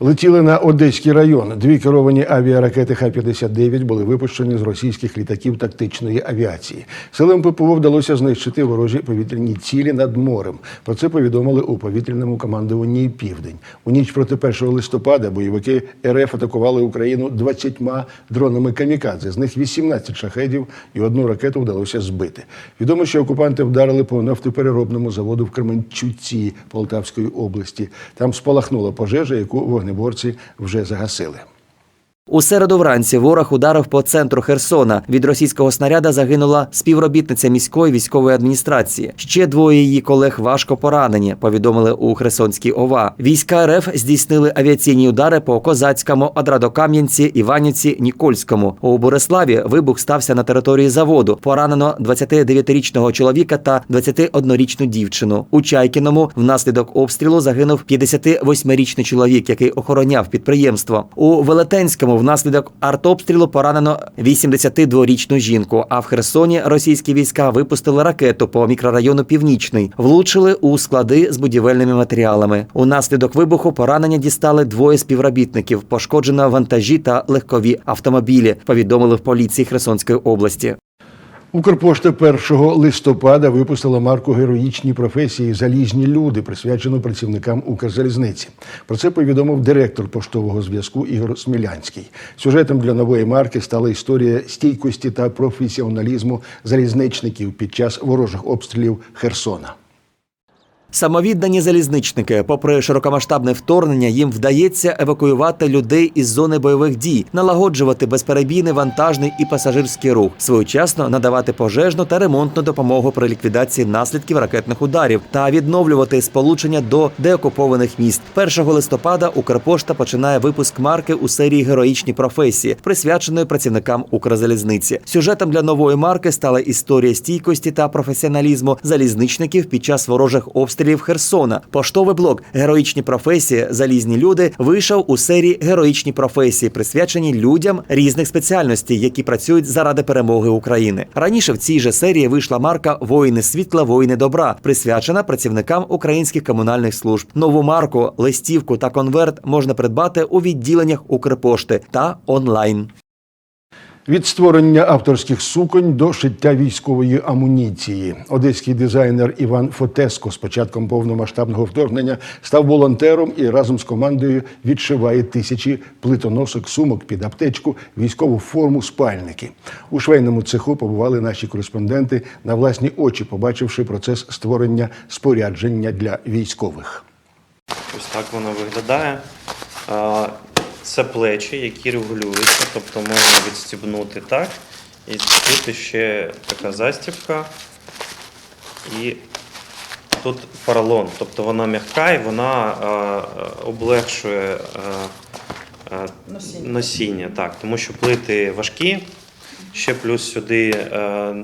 Летіли на Одеський район. Дві керовані авіаракети Х-59 були випущені з російських літаків тактичної авіації. Силам ППО вдалося знищити ворожі повітряні цілі над морем. Про це повідомили у повітряному командуванні Південь. У ніч проти 1 листопада бойовики РФ атакували Україну 20 дронами камікадзе. З них 18 шахедів і одну ракету вдалося збити. Відомо, що окупанти вдарили по нафтопереробному заводу в Кременчуці Полтавської області. Там спалахнула пожежа, яку вогнеборці вже загасили. У середу вранці ворог ударив по центру Херсона. Від російського снаряда загинула співробітниця міської військової адміністрації. Ще двоє її колег важко поранені. Повідомили у Херсонській ОВА. Війська РФ здійснили авіаційні удари по Козацькому, Адрадокам'янці, Іванівці, Нікольському. У Бориславі вибух стався на території заводу. Поранено 29-річного чоловіка та 21-річну дівчину. У Чайкіному внаслідок обстрілу загинув 58-річний чоловік, який охороняв підприємство. У Велетенському внаслідок артобстрілу поранено 82-річну жінку. А в Херсоні російські війська випустили ракету по мікрорайону Північний, влучили у склади з будівельними матеріалами. Унаслідок вибуху поранення дістали двоє співробітників. Пошкоджено вантажі та легкові автомобілі. Повідомили в поліції Херсонської області. Укрпошта 1 листопада випустила марку Героїчні професії Залізні люди, присвячену працівникам Укрзалізниці. Про це повідомив директор поштового зв'язку Ігор Смілянський. Сюжетом для нової марки стала історія стійкості та професіоналізму залізничників під час ворожих обстрілів Херсона. Самовіддані залізничники, попри широкомасштабне вторгнення, їм вдається евакуювати людей із зони бойових дій, налагоджувати безперебійний вантажний і пасажирський рух, своєчасно надавати пожежну та ремонтну допомогу при ліквідації наслідків ракетних ударів та відновлювати сполучення до деокупованих міст. 1 листопада Укрпошта починає випуск марки у серії Героїчні професії, присвяченої працівникам Укрзалізниці. Сюжетом для нової марки стала історія стійкості та професіоналізму залізничників під час ворожих обстрілів Херсона. Поштовий блок Героїчні професії Залізні люди вийшов у серії Героїчні професії, присвячені людям різних спеціальностей, які працюють заради перемоги України. Раніше в цій же серії вийшла марка Воїни світла, воїни добра, присвячена працівникам українських комунальних служб. Нову марку, листівку та конверт можна придбати у відділеннях Укрпошти та онлайн. Від створення авторських суконь до шиття військової амуніції. Одеський дизайнер Іван Фотеско з початком повномасштабного вторгнення став волонтером і разом з командою відшиває тисячі плитоносок, сумок під аптечку, військову форму, спальники. У швейному цеху побували наші кореспонденти на власні очі, побачивши процес створення спорядження для військових. Ось так воно виглядає. Це плечі, які регулюються, тобто можна відстібнути так. І тут ще така застібка. І тут поролон, тобто вона м'яка і вона а, а, облегшує а, а, носіння. Так, тому що плити важкі. Ще плюс сюди е,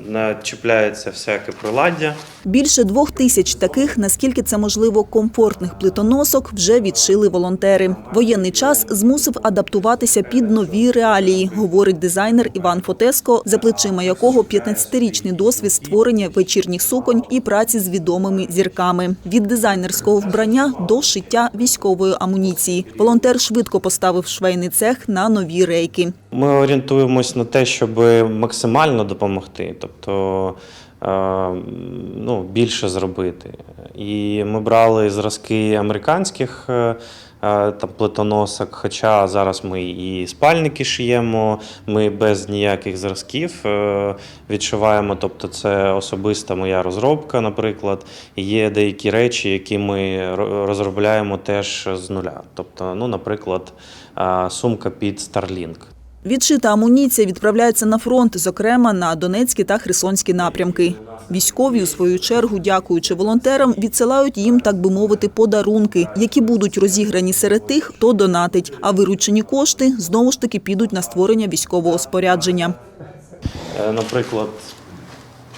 начіпляється всяке приладдя. Більше двох тисяч таких, наскільки це можливо, комфортних плитоносок вже відшили волонтери. Воєнний час змусив адаптуватися під нові реалії, говорить дизайнер Іван Фотеско, за плечима якого 15-річний досвід створення вечірніх суконь і праці з відомими зірками. Від дизайнерського вбрання до шиття військової амуніції. Волонтер швидко поставив швейний цех на нові рейки. Ми орієнтуємось на те, щоб максимально допомогти, тобто е, ну, більше зробити. І ми брали зразки американських е, е, там, плитоносок, хоча зараз ми і спальники шиємо, ми без ніяких зразків відшиваємо. Тобто це особиста моя розробка, наприклад. Є деякі речі, які ми розробляємо теж з нуля. Тобто, ну, наприклад, сумка під Starlink. Відшита амуніція відправляється на фронт, зокрема на Донецький та Херсонські напрямки. Військові, у свою чергу, дякуючи волонтерам, відсилають їм, так би мовити, подарунки, які будуть розіграні серед тих, хто донатить. А виручені кошти знову ж таки підуть на створення військового спорядження. Е, Наприклад,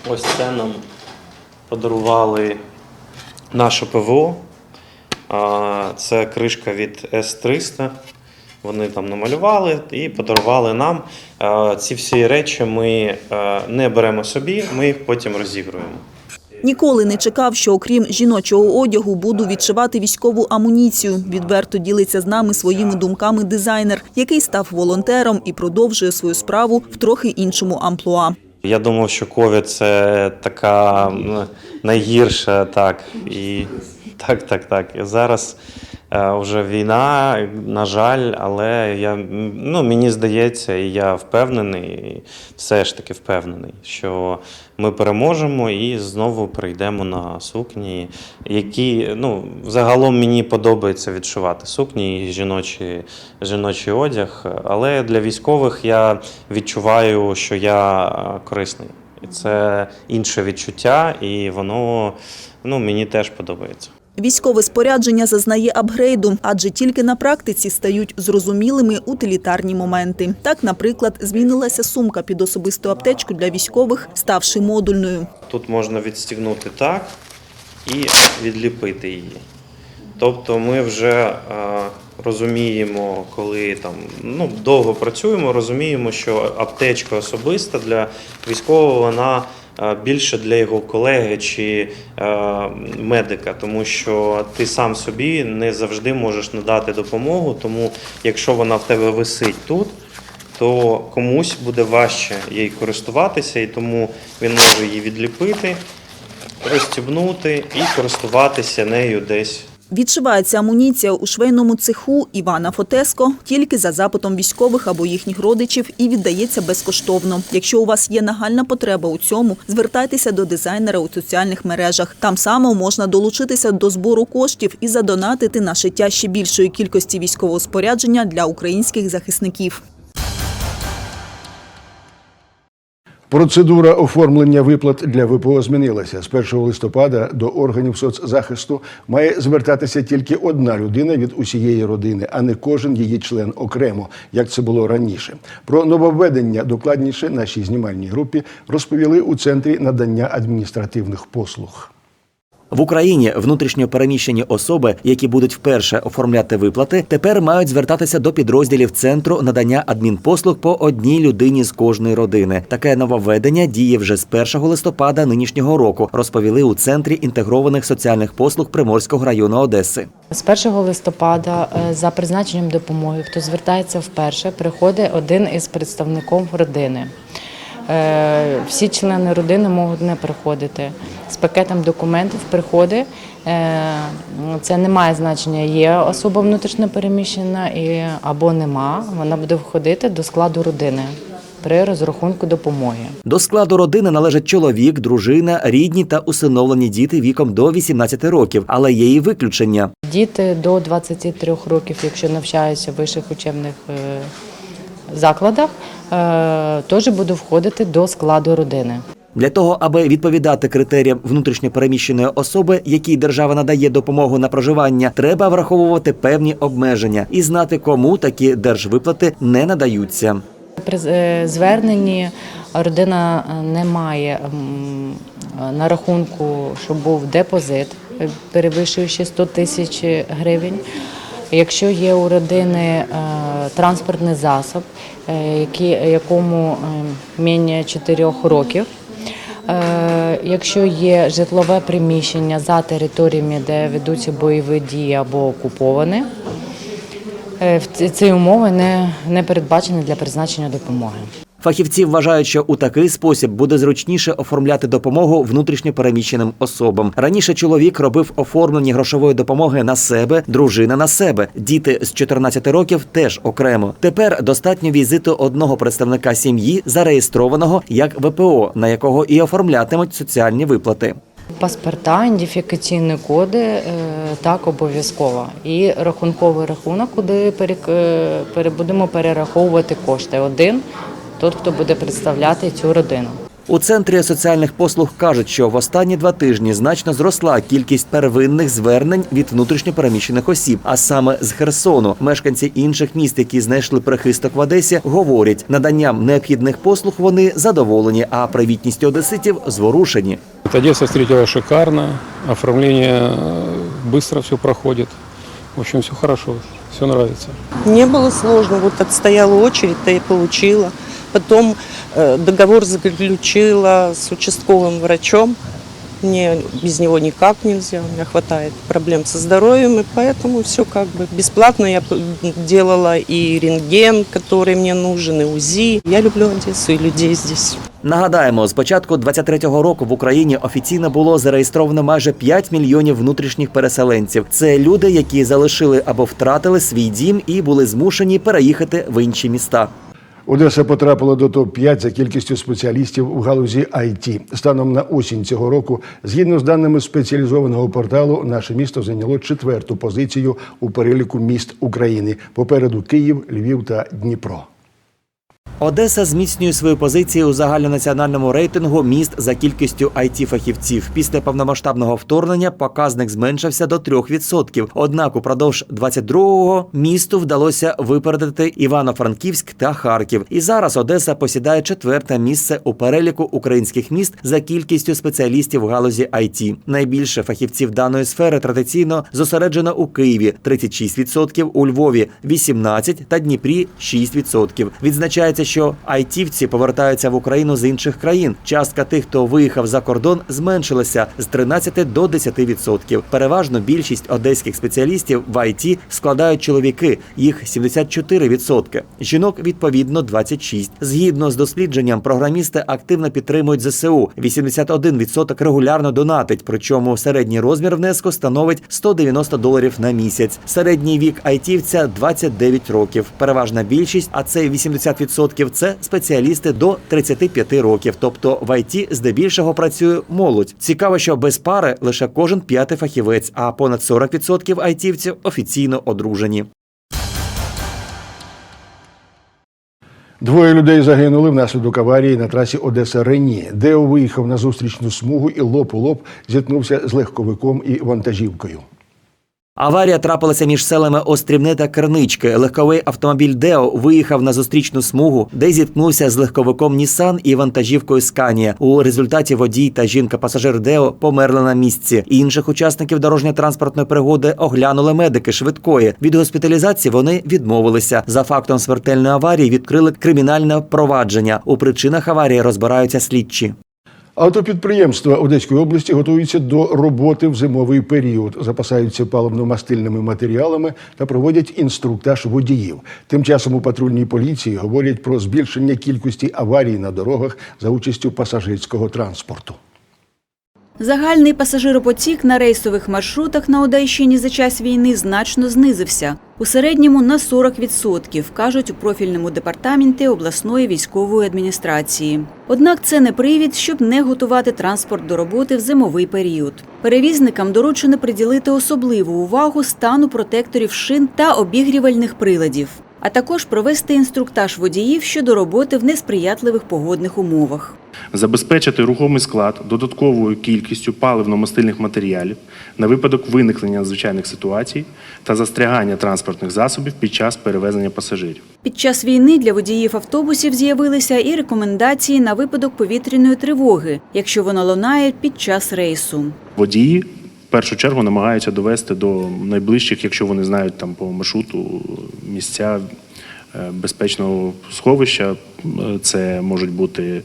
ось це нам подарували наше ПВО. Це кришка від С-300. Вони там намалювали і подарували нам. Е, Ці всі речі ми е, не беремо собі, ми їх потім розігруємо. Ніколи не чекав, що окрім жіночого одягу буду відшивати військову амуніцію. Відверто ділиться з нами своїми думками дизайнер, який став волонтером і продовжує свою справу в трохи іншому амплуа. Я думав, що ковід це така найгірша, так. І так, так, так. Зараз е, вже війна, на жаль, але я, ну, мені здається, і я впевнений, і все ж таки впевнений, що ми переможемо і знову прийдемо на сукні, які ну, загалом мені подобається відшивати сукні і жіночий, жіночий одяг. Але для військових я відчуваю, що я е, корисний. І це інше відчуття, і воно ну, мені теж подобається. Військове спорядження зазнає апгрейду, адже тільки на практиці стають зрозумілими утилітарні моменти. Так, наприклад, змінилася сумка під особисту аптечку для військових, ставши модульною. Тут можна відстігнути так і відліпити її. Тобто ми вже е, розуміємо, коли там ну, довго працюємо, розуміємо, що аптечка особиста для військового вона більше для його колеги чи медика, тому що ти сам собі не завжди можеш надати допомогу. Тому якщо вона в тебе висить тут, то комусь буде важче їй користуватися, і тому він може її відліпити, розстібнути і користуватися нею десь. Відшивається амуніція у швейному цеху Івана Фотеско тільки за запитом військових або їхніх родичів і віддається безкоштовно. Якщо у вас є нагальна потреба у цьому, звертайтеся до дизайнера у соціальних мережах. Там само можна долучитися до збору коштів і задонатити на шиття ще більшої кількості військового спорядження для українських захисників. Процедура оформлення виплат для ВПО змінилася. З 1 листопада до органів соцзахисту має звертатися тільки одна людина від усієї родини, а не кожен її член окремо, як це було раніше. Про нововведення докладніше нашій знімальній групі розповіли у центрі надання адміністративних послуг. В Україні внутрішньо переміщені особи, які будуть вперше оформляти виплати, тепер мають звертатися до підрозділів центру надання адмінпослуг по одній людині з кожної родини. Таке нововведення діє вже з 1 листопада нинішнього року. Розповіли у центрі інтегрованих соціальних послуг Приморського району Одеси. З 1 листопада е, за призначенням допомоги, хто звертається вперше, приходить один із представників родини. Е, Всі члени родини можуть не приходити. З пакетом документів приходить. Е, Це не має значення, є особа внутрішньо переміщена або нема. Вона буде входити до складу родини при розрахунку допомоги. До складу родини належать чоловік, дружина, рідні та усиновлені діти віком до 18 років, але є і виключення. Діти до 23 років, якщо навчаються в вищих учебних е, закладах, е, теж будуть входити до складу родини. Для того, аби відповідати критеріям внутрішньо переміщеної особи, якій держава надає допомогу на проживання, треба враховувати певні обмеження і знати, кому такі держвиплати не надаються. При е, зверненні родина е, не має на рахунку, щоб був депозит, перевищуючи 100 тисяч гривень. Якщо є у родини е, транспортний засіб, е, якому е, менше 4 років, Якщо є житлове приміщення за територіями, де ведуться бойові дії або окуповані, ці- умови не передбачені для призначення допомоги. Фахівці вважають, що у такий спосіб буде зручніше оформляти допомогу внутрішньо переміщеним особам. Раніше чоловік робив оформлення грошової допомоги на себе, дружина на себе. Діти з 14 років теж окремо. Тепер достатньо візиту одного представника сім'ї, зареєстрованого як ВПО, на якого і оформлятимуть соціальні виплати. Паспорта, ідентифікаційні коди е, так обов'язково. І рахунковий рахунок, куди е, будемо перераховувати кошти. Один тот, хто буде представляти цю родину. У центрі соціальних послуг кажуть, що в останні два тижні значно зросла кількість первинних звернень від внутрішньопереміщених осіб, а саме з Херсону. Мешканці інших міст, які знайшли прихисток в Одесі, говорять, наданням необхідних послуг вони задоволені, а привітністю одеситів зворушені. Вот Одесса встретила шикарно, оформление э, быстро все проходит. В общем, все хорошо, все нравится. Не было сложно, вот отстояла очередь-то и получила. Потом э, договор заключила с участковым врачом. Мне без него никак нельзя. У меня хватает проблем со здоровьем, и поэтому все как бы бесплатно. Я п- делала и рентген, который мне нужен, и УЗИ. Я люблю Одессу и людей здесь. Нагадаємо, з початку 23-го року в Україні офіційно було зареєстровано майже 5 мільйонів внутрішніх переселенців. Це люди, які залишили або втратили свій дім і були змушені переїхати в інші міста. Одеса потрапила до топ-5 за кількістю спеціалістів у галузі IT. Станом на осінь цього року, згідно з даними спеціалізованого порталу, наше місто зайняло четверту позицію у переліку міст України. Попереду Київ, Львів та Дніпро. Одеса зміцнює свої позиції у загальнонаціональному рейтингу міст за кількістю it фахівців. Після повномасштабного вторгнення показник зменшився до 3%. Однак упродовж 22-го місту вдалося випередити Івано-Франківськ та Харків. І зараз Одеса посідає четверте місце у переліку українських міст за кількістю спеціалістів в галузі IT. Найбільше фахівців даної сфери традиційно зосереджено у Києві 36%, у Львові 18% та Дніпрі 6%. Відзначається, що айтівці повертаються в Україну з інших країн. Частка тих, хто виїхав за кордон, зменшилася з 13 до 10%. Переважно більшість одеських спеціалістів в IT складають чоловіки, їх 74%. Жінок відповідно 26%. Згідно з дослідженням, програмісти активно підтримують ЗСУ. 81% регулярно донатить, причому середній розмір внеску становить 190 доларів на місяць. Середній вік айтівця 29 років. Переважна більшість, а це 80% це спеціалісти до 35 років. Тобто в ІТ здебільшого працює молодь. Цікаво, що без пари лише кожен п'ятий фахівець, а понад 40% айтівців офіційно одружені. Двоє людей загинули внаслідок аварії на трасі Одеса Рені. Део виїхав на зустрічну смугу і лоб у лоб зіткнувся з легковиком і вантажівкою. Аварія трапилася між селами Острівне та Кернички. Легковий автомобіль Део виїхав на зустрічну смугу, де зіткнувся з легковиком Нісан і вантажівкою Сканія. У результаті водій та жінка-пасажир Део померли на місці. Інших учасників дорожньо-транспортної пригоди оглянули медики швидкої. Від госпіталізації вони відмовилися. За фактом смертельної аварії відкрили кримінальне провадження. У причинах аварії розбираються слідчі. Автопідприємства Одеської області готуються до роботи в зимовий період, запасаються паливно-мастильними матеріалами та проводять інструктаж водіїв. Тим часом у патрульній поліції говорять про збільшення кількості аварій на дорогах за участю пасажирського транспорту. Загальний пасажиропотік на рейсових маршрутах на Одещині за час війни значно знизився. У середньому на 40%, кажуть у профільному департаменті обласної військової адміністрації. Однак це не привід, щоб не готувати транспорт до роботи в зимовий період. Перевізникам доручено приділити особливу увагу стану протекторів шин та обігрівальних приладів, а також провести інструктаж водіїв щодо роботи в несприятливих погодних умовах. Забезпечити рухомий склад додатковою кількістю паливно-мастильних матеріалів на випадок виникнення надзвичайних ситуацій та застрягання транспортних засобів під час перевезення пасажирів. Під час війни для водіїв автобусів з'явилися і рекомендації на випадок повітряної тривоги, якщо вона лунає під час рейсу. Водії в першу чергу намагаються довести до найближчих, якщо вони знають там по маршруту місця е, безпечного сховища. Е, Це можуть бути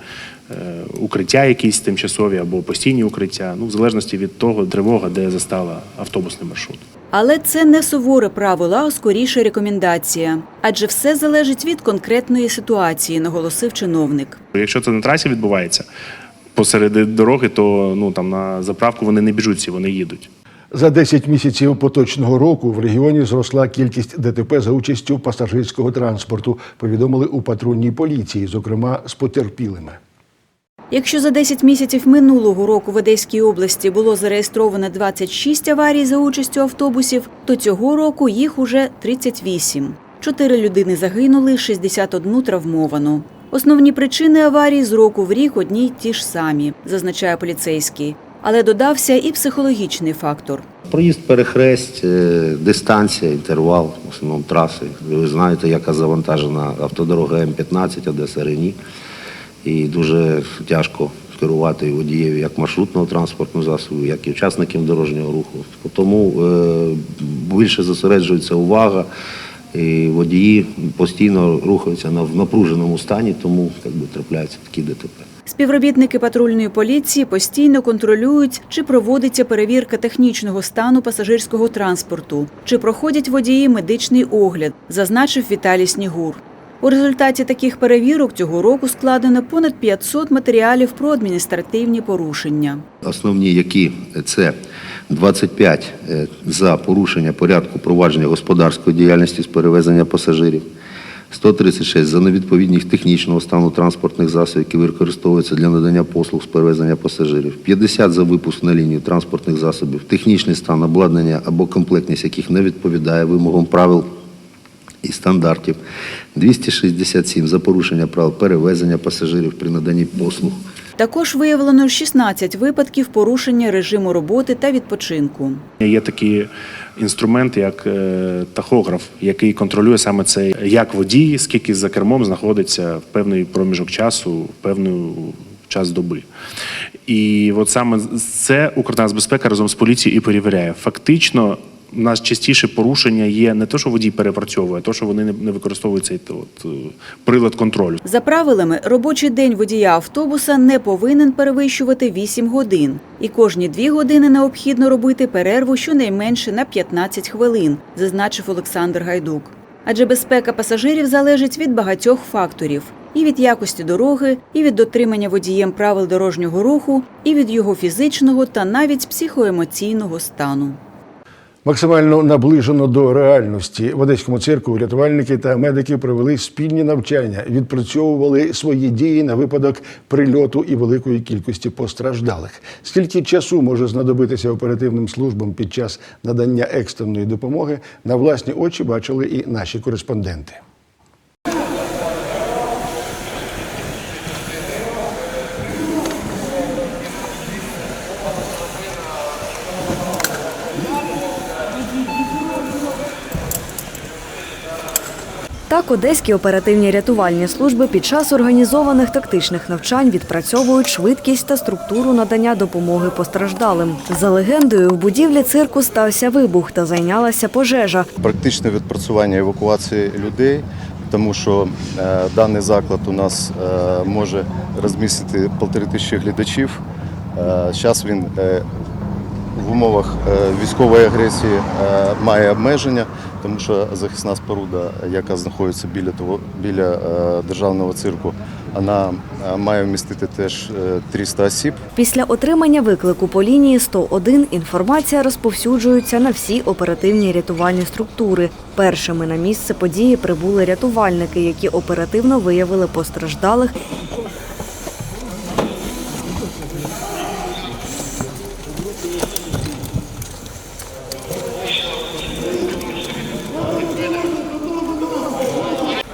укриття якісь тимчасові або постійні укриття, ну в залежності від того тривога, де застала автобусний маршрут. Але це не суворе правило, а скоріше рекомендація. Адже все залежить від конкретної ситуації, наголосив чиновник. Якщо це на трасі відбувається посеред дороги, то ну там на заправку вони не біжуть, всі, вони їдуть. За 10 місяців поточного року в регіоні зросла кількість ДТП за участю пасажирського транспорту. Повідомили у патрульній поліції, зокрема з потерпілими. Якщо за 10 місяців минулого року в Одеській області було зареєстровано 26 аварій за участю автобусів, то цього року їх уже 38. Чотири людини загинули, 61 травмовано. Основні причини аварій з року в рік одні й ті ж самі, зазначає поліцейський. Але додався і психологічний фактор. Проїзд перехресть, е, дистанція, інтервал, в основному траси. Ви знаєте, яка завантажена автодорога М15 Одеса Рені. І дуже тяжко керувати водієві як маршрутного транспортного засобу, як і учасників дорожнього руху. Тому е, більше зосереджується увага І водії постійно рухаються на- в напруженому стані, тому як би, трапляються такі ДТП. Співробітники патрульної поліції постійно контролюють, чи проводиться перевірка технічного стану пасажирського транспорту, чи проходять водії медичний огляд, зазначив Віталій Снігур. У результаті таких перевірок цього року складено понад 500 матеріалів про адміністративні порушення. Основні, які це 25 е, за порушення порядку провадження господарської діяльності з перевезення пасажирів, 136 за невідповідність технічного стану транспортних засобів, які використовуються для надання послуг з перевезення пасажирів, 50 за випуск на лінію транспортних засобів, технічний стан обладнання або комплектність яких не відповідає вимогам правил і стандартів, 267 за порушення правил перевезення пасажирів при наданні послуг. Також виявлено 16 випадків порушення режиму роботи та відпочинку. Є такий інструмент, як е, тахограф, який контролює саме це, як водій, скільки за кермом знаходиться в певний проміжок часу, в певний час доби. І от саме це Укртрансбезпека разом з поліцією і перевіряє. Фактично, у нас частіше порушення є не те, що водій перепрацьовує, а те, що вони не- використовують цей от, е, прилад контролю. За правилами, робочий день водія автобуса не повинен перевищувати 8 годин. І кожні 2 години необхідно робити перерву щонайменше на 15 хвилин, зазначив Олександр Гайдук. Адже безпека пасажирів залежить від багатьох факторів: і від якості дороги, і від дотримання водієм правил дорожнього руху, і від його фізичного та навіть психоемоційного стану. Максимально наближено до реальності в одеському цирку рятувальники та медики провели спільні навчання, відпрацьовували свої дії на випадок прильоту і великої кількості постраждалих. Скільки часу може знадобитися оперативним службам під час надання екстреної допомоги, на власні очі бачили і наші кореспонденти. Так, одеські оперативні рятувальні служби під час організованих тактичних навчань відпрацьовують швидкість та структуру надання допомоги постраждалим. За легендою, в будівлі цирку стався вибух та зайнялася пожежа. практичне відпрацювання евакуації людей, тому що е, даний заклад у нас е, може розмістити полтори тисячі глядачів. Зараз він е, в умовах е, військової агресії е, має обмеження, тому що захисна споруда, яка знаходиться біля того біля е, державного цирку, вона е, має вмістити теж е, 300 осіб. Після отримання виклику по лінії 101 інформація розповсюджується на всі оперативні рятувальні структури. Першими на місце події прибули рятувальники, які оперативно виявили постраждалих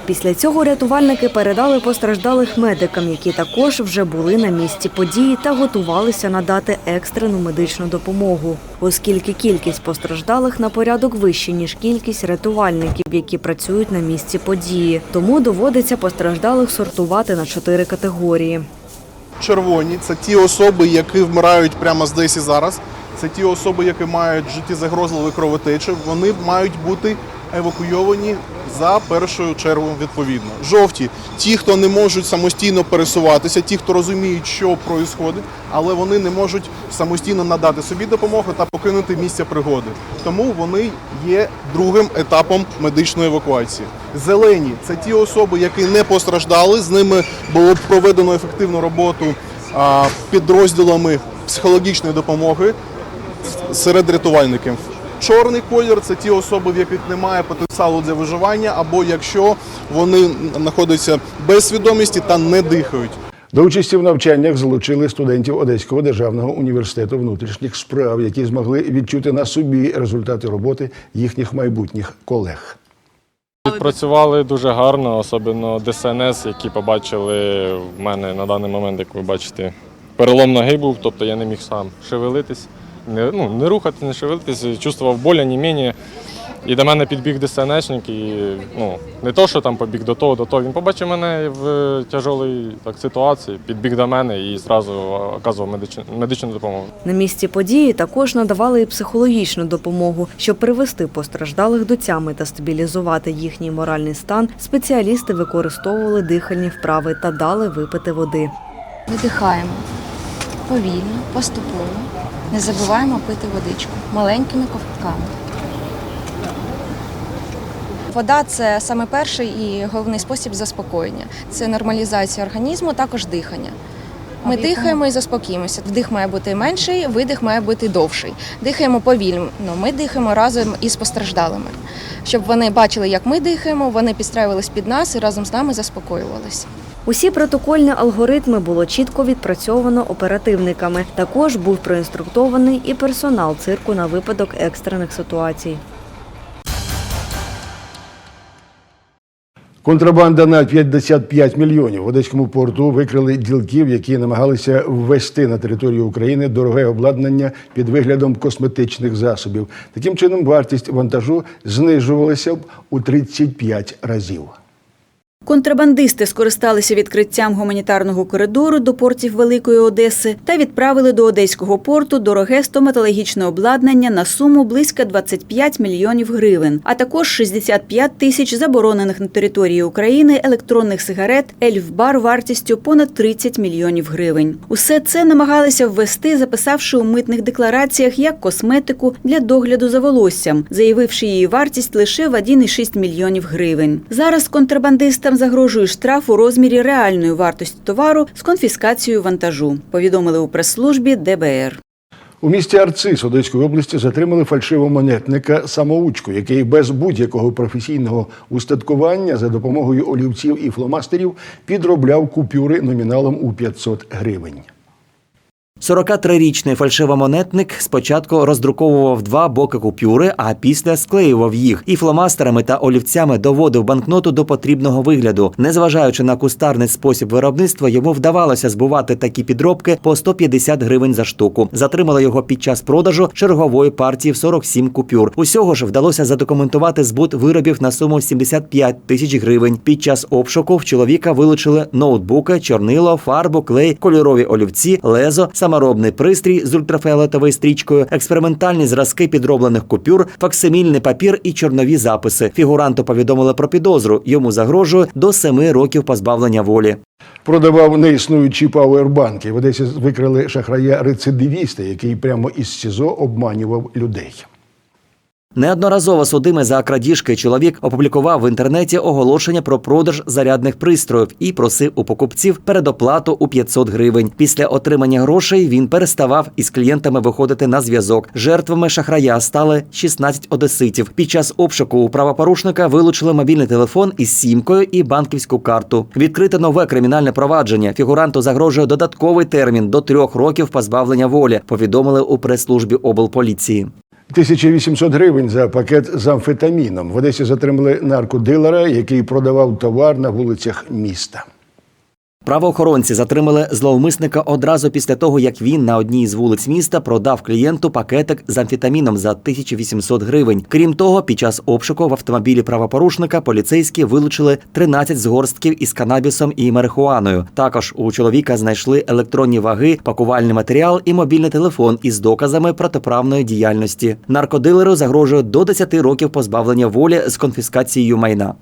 Після цього рятувальники передали постраждалих медикам, які також вже були на місці події та готувалися надати екстрену медичну допомогу, оскільки кількість постраждалих на порядок вища, ніж кількість рятувальників, які працюють на місці події. Тому доводиться постраждалих сортувати на чотири категорії. червоні це ті особи, які вмирають прямо здесь і зараз. Це ті особи, які мають життєзагрозливі кровотечі. Вони мають бути евакуйовані за першою чергою відповідно. Жовті ті, хто не можуть самостійно пересуватися, ті, хто розуміють, що відбувається, але вони не можуть самостійно надати собі допомогу та покинути місце пригоди. Тому вони є другим етапом медичної евакуації. Зелені це ті особи, які не постраждали. З ними було проведено ефективну роботу підрозділами психологічної допомоги серед рятувальників. Чорний колір це ті особи, в яких немає потенціалу для виживання, або якщо вони знаходяться без свідомості та не дихають. До участі в навчаннях залучили студентів Одеського державного університету внутрішніх справ, які змогли відчути на собі результати роботи їхніх майбутніх колег. Відпрацювали дуже гарно, особливо ДСНС, які побачили в мене на даний момент, як ви бачите, перелом ноги був, тобто я не міг сам шевелитись, не, ну, не рухати, не шевелитись, чувствував боль, оніміння. І до мене підбіг ДСНСник і ну, не то, що там побіг до того, до того. Він побачив мене в тяжелій так, ситуації, підбіг до мене і зразу оказував медичну, медичну допомогу. На місці події також надавали і психологічну допомогу, щоб привести постраждалих до тями та стабілізувати їхній моральний стан. Спеціалісти використовували дихальні вправи та дали випити води. Видихаємо повільно, поступово. Не забуваємо пити водичку маленькими ковтками. Вода це саме перший і головний спосіб заспокоєння. Це нормалізація організму, також дихання. Ми дихаємо і заспокоїмося. Вдих має бути менший, видих має бути довший. Дихаємо повільно. Ми дихаємо разом із постраждалими. Щоб вони бачили, як ми дихаємо, вони підстраювались під нас і разом з нами заспокоювалися. Усі протокольні алгоритми було чітко відпрацьовано оперативниками. Також був проінструктований і персонал цирку на випадок екстрених ситуацій. Контрабанда на 55 мільйонів в одеському порту викрили ділків, які намагалися ввести на територію України дороге обладнання під виглядом косметичних засобів. Таким чином, вартість вантажу знижувалася б у 35 разів. Контрабандисти скористалися відкриттям гуманітарного коридору до портів Великої Одеси та відправили до одеського порту дороге стоматологічне обладнання на суму близько 25 мільйонів гривень, а також 65 тисяч заборонених на території України електронних сигарет Ельфбар вартістю понад 30 мільйонів гривень. Усе це намагалися ввести, записавши у митних деклараціях як косметику для догляду за волоссям, заявивши її вартість лише в 1,6 мільйонів гривень. Зараз контрабандистам загрожує штраф у розмірі реальної вартості товару з конфіскацією вантажу. Повідомили у прес-службі ДБР. У місті Арци Одеської області затримали фальшивомонетника самоучку, який без будь-якого професійного устаткування за допомогою олівців і фломастерів підробляв купюри номіналом у 500 гривень. 43-річний фальшивомонетник спочатку роздруковував два боки купюри, а після склеював їх і фломастерами та олівцями доводив банкноту до потрібного вигляду. Незважаючи на кустарний спосіб виробництва, йому вдавалося збувати такі підробки по 150 гривень за штуку. Затримали його під час продажу чергової партії в 47 купюр. Усього ж вдалося задокументувати збут виробів на суму 75 тисяч гривень. Під час обшуку в чоловіка вилучили ноутбуки, чорнило, фарбу, клей, кольорові олівці, лезо, саморобний пристрій з ультрафіолетовою стрічкою, експериментальні зразки підроблених купюр, факсимільний папір і чорнові записи. Фігуранту повідомили про підозру. Йому загрожує до семи років позбавлення волі. Продавав неіснуючі пауербанки. В Одесі викрили шахрая рецидивіста, який прямо із СІЗО обманював людей. Неодноразово судимий за крадіжки чоловік опублікував в інтернеті оголошення про продаж зарядних пристроїв і просив у покупців передоплату у 500 гривень. Після отримання грошей він переставав із клієнтами виходити на зв'язок. Жертвами шахрая стали 16 одеситів. Під час обшуку у правопорушника вилучили мобільний телефон із сімкою і банківську карту. Відкрите нове кримінальне провадження. Фігуранту загрожує додатковий термін до трьох років позбавлення волі. Повідомили у прес-службі облполіції. 1800 гривень за пакет з амфетаміном. В Одесі затримали наркодилера, який продавав товар на вулицях міста. Правоохоронці затримали зловмисника одразу після того, як він на одній з вулиць міста продав клієнту пакетик з амфетаміном за 1800 гривень. Крім того, під час обшуку в автомобілі правопорушника поліцейські вилучили 13 згорстків із канабісом і марихуаною. Також у чоловіка знайшли електронні ваги, пакувальний матеріал і мобільний телефон із доказами протиправної діяльності. Наркодилеру загрожує до 10 років позбавлення волі з конфіскацією майна.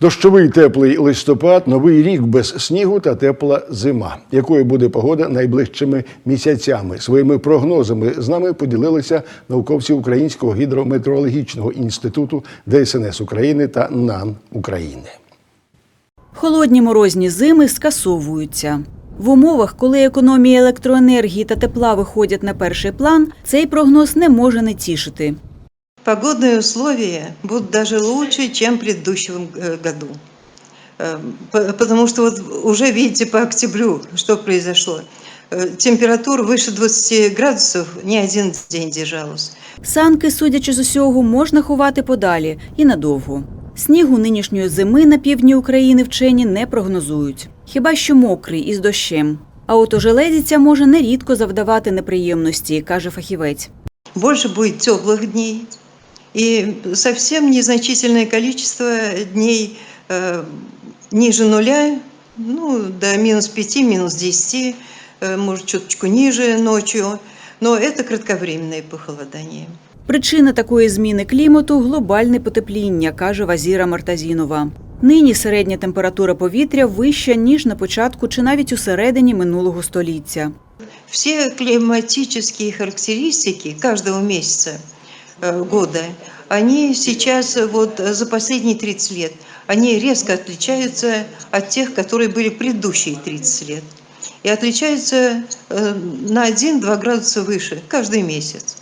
Дощовий теплий листопад, новий рік без снігу та тепла зима. Якою буде погода найближчими місяцями? Своїми прогнозами з нами поділилися науковці Українського гідрометеорологічного інституту ДСНС України та НАН України. Холодні морозні зими скасовуються. В умовах, коли економія електроенергії та тепла виходять на перший план, цей прогноз не може не тішити. Погодные условия будут даже лучше, чем в предыдущем э, году. Э, по- Потому что вот уже видите по октябрю, что произошло. Э, Температура выше 20 градусов не один день держалась. Санки, судячи з усього, можна ховати подалі і надовго. Снігу нинішньої зими на півдні України вчені не прогнозують. Хіба що мокрий із дощем. А от ожеледиця може нерідко завдавати неприємності, каже фахівець. больше будет теплых дней. И совсем незначительное количество дней э, ниже нуля, ну, до минус 5, минус 10, э, может, чуточку ниже ночью. Но это кратковременное похолодание. Причина такої зміни клімату глобальне потепління, каже Вазіра Мартазінова. Нині середня температура повітря вища ніж на початку чи навіть у середині минулого століття. Все климатические характеристики каждого месяца э, года, они сейчас, э, вот э, за последние 30 лет, они резко отличаются от тех, которые были предыдущие 30 лет. И отличаются э, на 1-2 градуса выше каждый месяц.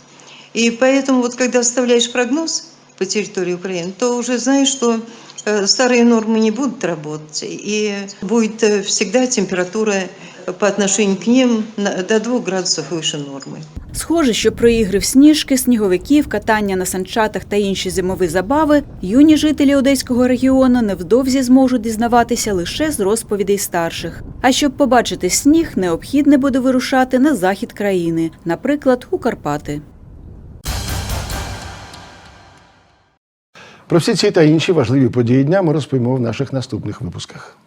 И поэтому вот когда вставляешь прогноз по территории Украины, то уже знаешь, что э, старые нормы не будут работать, и будет э, всегда температура по отношению к ним до 2 градусов выше нормы. Схоже, що про ігри в сніжки, сніговиків, катання на санчатах та інші зимові забави юні жителі одеського регіону невдовзі зможуть дізнаватися лише з розповідей старших. А щоб побачити сніг, необхідне буде вирушати на захід країни, наприклад, у Карпати. Про всі ці та інші важливі події дня ми розповімо в наших наступних випусках.